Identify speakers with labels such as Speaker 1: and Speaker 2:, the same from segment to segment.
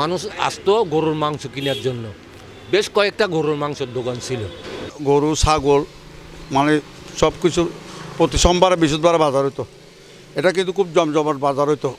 Speaker 1: মানুষ আসতো গরুর মাংস কেনার জন্য। বেশ কয়েকটা গরুর মাংসের দোকান ছিল।
Speaker 2: গরু, ছাগল মানে সব কিছু প্রতি সোমবার, বৃহস্পতিবারে বাজার হইতো। এটা কিন্তু খুব জমজমাট বাজার হইতো।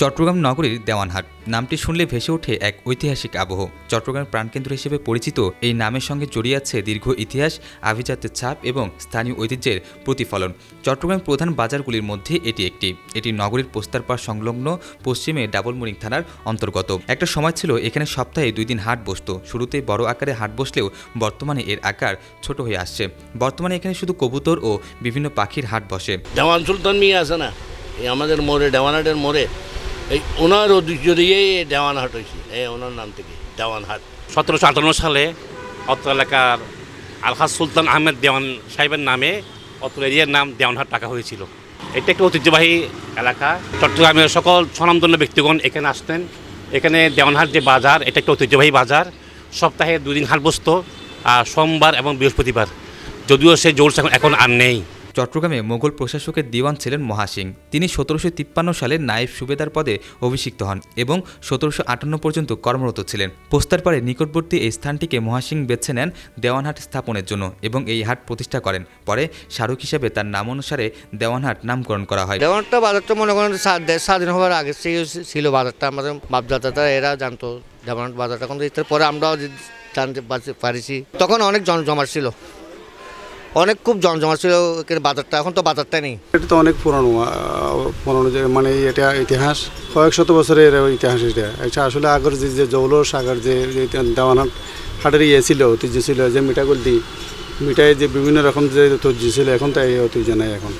Speaker 3: চট্টগ্রাম নগরীর দেওয়ানহাট। নামটি শুনলে ভেসে ওঠে এক ঐতিহাসিক আবহ। চট্টগ্রাম প্রাণকেন্দ্র হিসেবে পরিচিত এই নামের সঙ্গে জড়িয়ে আছে দীর্ঘ ইতিহাস, আভিজাত্যের ছাপ এবং স্থানীয় ঐতিহ্যের প্রতিফলন। চট্টগ্রাম প্রধান বাজারগুলির মধ্যে এটি একটি। এটি নগরীর পোস্তারপাড় সংলগ্ন পশ্চিমে ডাবলমুরিং থানার অন্তর্গত। একটা সময় ছিল এখানে সপ্তাহে দুই দিন হাট বসতো। শুরুতে বড় আকারে হাট বসলেও বর্তমানে এর আকার ছোট হয়ে আসছে। বর্তমানে এখানে শুধু কবুতর ও বিভিন্ন পাখির হাট বসে।
Speaker 4: দেওয়ান সুলতান মিয়া আছে না? আমাদের মোড়ে, দেওয়ানহাটের মোড়ে এই ওনার ঐতিহ্য দিয়েই দেওয়ানহাট হয়েছে এই ওনার নাম থেকে, দেওয়ানহাট।
Speaker 5: সতেরোশো আটান্ন সালে অত্র এলাকার আলহাজ সুলতান আহমেদ দেওয়ান সাহেবের নামে অত্র এরিয়ার নাম দেওয়ানহাট টাকা হয়েছিল। এটা একটি ঐতিহ্যবাহী এলাকা। চট্টগ্রামের সকল স্বনামধন্য ব্যক্তিগণ এখানে আসতেন। এখানে দেওয়ানহাট যে বাজার, এটা একটি ঐতিহ্যবাহী বাজার। সপ্তাহে দুদিন হাট বসতো আর সোমবার এবং বৃহস্পতিবার। যদিও সে জোর এখন আর নেই।
Speaker 3: চট্টগ্রামে মোগল প্রশাসকের দিওয়ান ছিলেন মহাসিং। তিনি সতেরোশো তিপ্পান্ন সালে নায়েব সুবেদার পদে অভিষিক্ত হন এবং সতেরোশো আটান্ন পর্যন্ত কর্মরত ছিলেন। পোস্তার পরে নিকটবর্তী এই স্থানটিকে মহাসিং বেছে নেন দেওয়ানহাট স্থাপনের জন্য এবং এই হাট প্রতিষ্ঠা করেন। পরে স্মারক হিসেবে তার নাম অনুসারে দেওয়ানহাট নামকরণ করা হয়।
Speaker 6: দেওয়ানটা বাজারটা মনে করেন স্বাধীন হওয়ার আগে ছিল বাজারটা। আমাদের বাপদাদাটা এরা জানতো দেওয়ান বাজারটা। কিন্তু পরে আমরাও জানতে পারছি- তখন অনেক জমজমাট ছিল। অনেক খুব জমজমা ছিল এখানে বাজারটা, এখন তো বাজারটা নেই।
Speaker 7: এটা তো অনেক পুরনো পুরনো যে মানে এটা ইতিহাস, কয়েক শত বছরের ইতিহাস এটা। এটা আসলে আগের যে জৌলস, আগের যে দেওয়ান হাটের ইয়ে ছিল, ঐতিহ্য ছিল যে মিঠাগুলদি মিঠাই যে বিভিন্ন রকম যে ঐতিহ্য ছিল এখন তো এই ঐতিহ্য নাই এখন।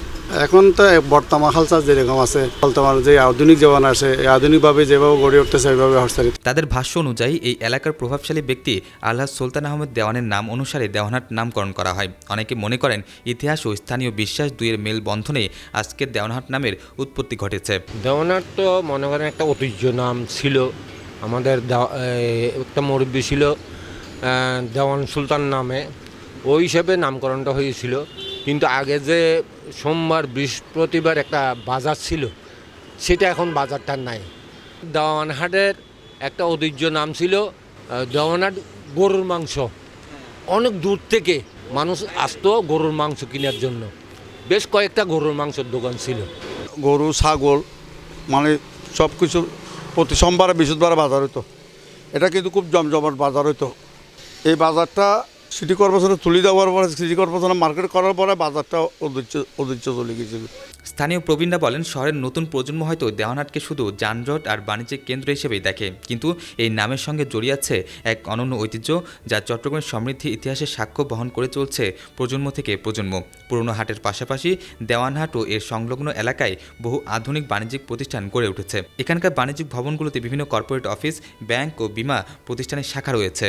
Speaker 7: এখন তো বর্তমান হালচাল যেরকম আছে বর্তমান যে আধুনিক জীবন আছে এই আধুনিকভাবে যেভাবে গড়ে উঠতেছে ওইভাবে হস্তচালিত
Speaker 3: তাদের ভাষ্য অনুযায়ী এই এলাকার প্রভাবশালী ব্যক্তি আল্লাহ সুলতান আহমেদ দেওয়ানের নাম অনুসারে দেওয়ানহাট নামকরণ করা হয়। অনেকে মনে করেন ইতিহাস ও স্থানীয় বিশ্বাস দুইয়ের মেল বন্ধনে আজকের দেওয়ানহাট নামের উৎপত্তি ঘটেছে।
Speaker 1: দেওয়ানহাট তো মনে করেন একটা ঐতিহ্য নাম ছিল। আমাদের একটা মুরব্বী ছিল দেওয়ান সুলতান নামে। ওই হিসেবে নামকরণটা হয়েছিল। কিন্তু আগে যে সোমবার বৃহস্পতিবার একটা বাজার ছিল, সেটা এখন বাজারটা নাই। দেওয়ানহাটের একটা ঐতিহ্য নাম ছিল দেওয়ানহাট গরুর মাংস। অনেক দূর থেকে মানুষ আসতো গরুর মাংস কেনার জন্য। বেশ কয়েকটা গরুর মাংসের দোকান ছিল।
Speaker 2: গরু, ছাগল মানে সব কিছু প্রতি সোমবারে, বৃহস্পতিবারে বাজার হইতো। এটা কিন্তু খুব জমজমাট বাজার হইতো। এই বাজারটা সিটি কর্পোরেশনে তুলে দেওয়ার পরে, সিটি কর্পোরেশনে মার্কেট করার পরে বাজারটা ঐতিহ্য ঐতিহ্য চলে গেছিল
Speaker 3: স্থানীয় প্রবীণরা বলেন, শহরের নতুন প্রজন্ম হয়তো দেওয়ানহাটকে শুধু যানজট আর বাণিজ্যিক কেন্দ্র হিসেবেই দেখে, কিন্তু এই নামের সঙ্গে জড়িয়ে আছে এক অনন্য ঐতিহ্য যা চট্টগ্রামের সমৃদ্ধি ইতিহাসের সাক্ষ্য বহন করে চলছে প্রজন্ম থেকে প্রজন্ম। পুরনো হাটের পাশাপাশি দেওয়ানহাট ও এর সংলগ্ন এলাকায় বহু আধুনিক বাণিজ্যিক প্রতিষ্ঠান গড়ে উঠেছে। এখানকার বাণিজ্যিক ভবনগুলোতে বিভিন্ন কর্পোরেট অফিস, ব্যাংক ও বিমা প্রতিষ্ঠানের শাখা রয়েছে।